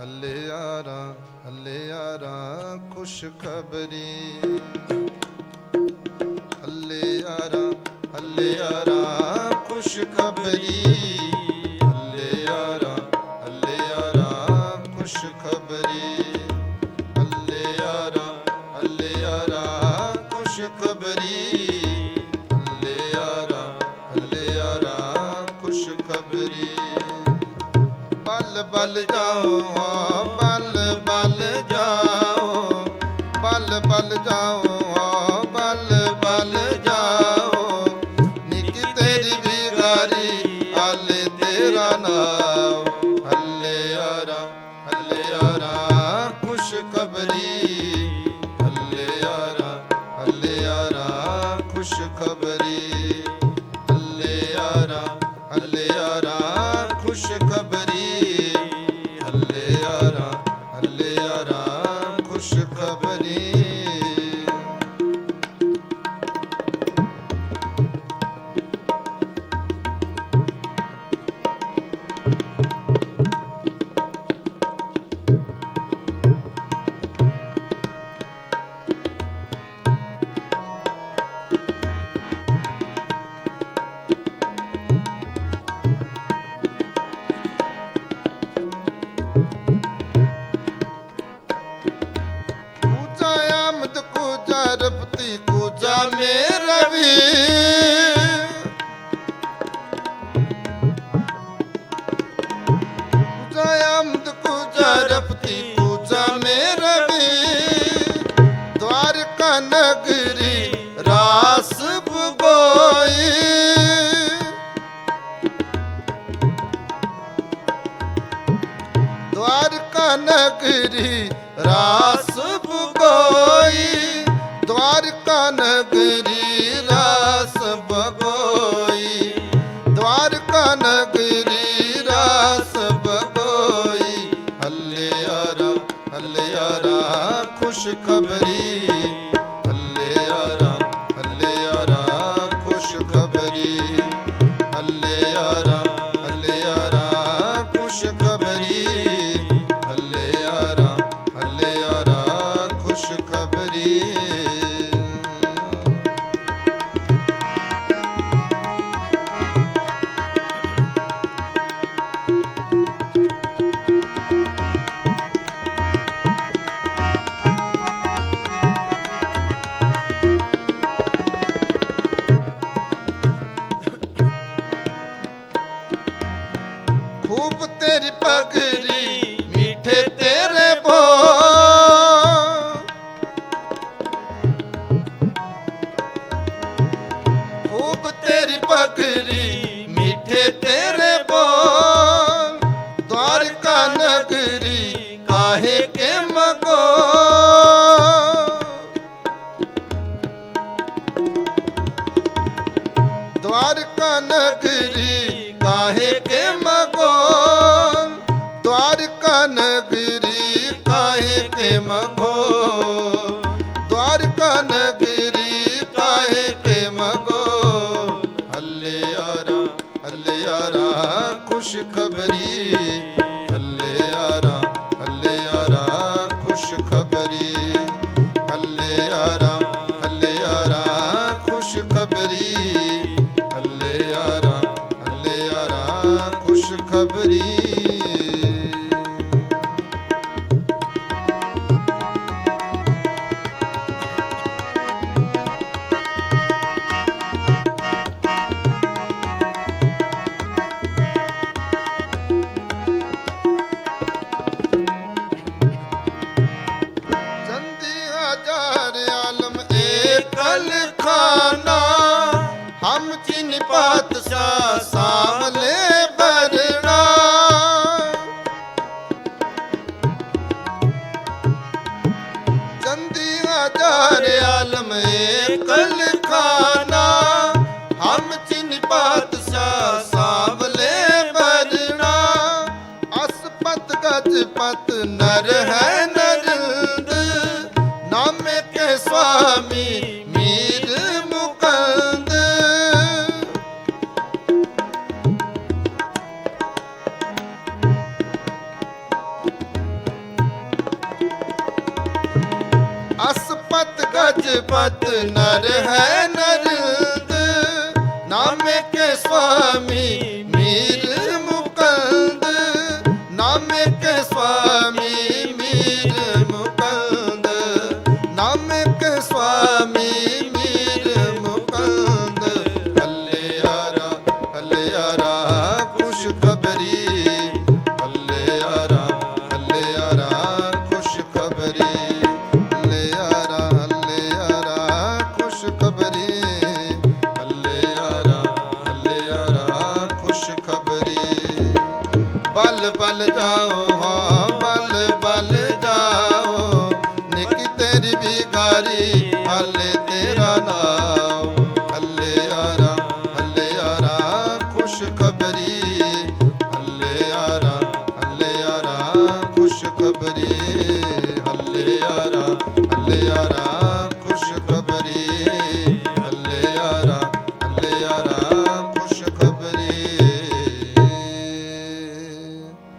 ਹੱਲਿਆਰਾ ਹੱਲਿਆਰਾ ਖੁਸ਼ ਖਬਰੀ ਹੱਲਿਆਰਾ ਹੱਲਿਆਰਾ ਬਲ ਜਾਓ ਬਲ ਬਲ ਜਾਓ। ਬਲ ਬਲ ਜਾਓ ਬਲ ਬਲ ਜਾਓ। ਨਿਕ ਤੇਰੀ ਵਿਗਾਰੀ ਹਾਲੇ ਤੇਰਾ ਨਾਮ। ਹੱਲੇ ਆਰਾ ਖੁਸ਼ ਖਬਰੀ ਕਰੀ ਰਾਸ ਬੁਕੋਈ ਖੂਬ ਤੇਰੀ ਪਗਰੀ ਮਿੱਠੇ ਤੇਰੇ ਬੋਲ ਖੂਬ ਤੇਰੀ ਪਗਰੀ ਮਿੱਠੇ ਤੇਰੇ नगरी काहे के मगोल द्वारका नगरी काहे के मगोल हल्लेयारा हल्लेयारा खुश खबरी एकल खाना हम चिन पातशाह सामले बरना चंदी हजार आलम एकल खाना हम चिन पातशाह सामले बरना असपत गज ਰਾਜਪਤ ਨਰ ਹੈ ਨਰਿੰਦ ਨਾਮੇ ਕੇ ਸੁਆਮੀ ਮੀਰ ਮੁਕੰਦ, ਨਾਮੇ ਕੇ ਸੁਆਮੀ ਮੀਰ ਮੁਕੰਦ, ਨਾਮੇ ਕੇ ਸੁਆਮੀ ਮੀਰ ਮੁਕੰਦ। ਹੱਲਿਆਰਾ ਹੱਲਿਆਰਾ ਖੁਸ਼ ਜਾਓ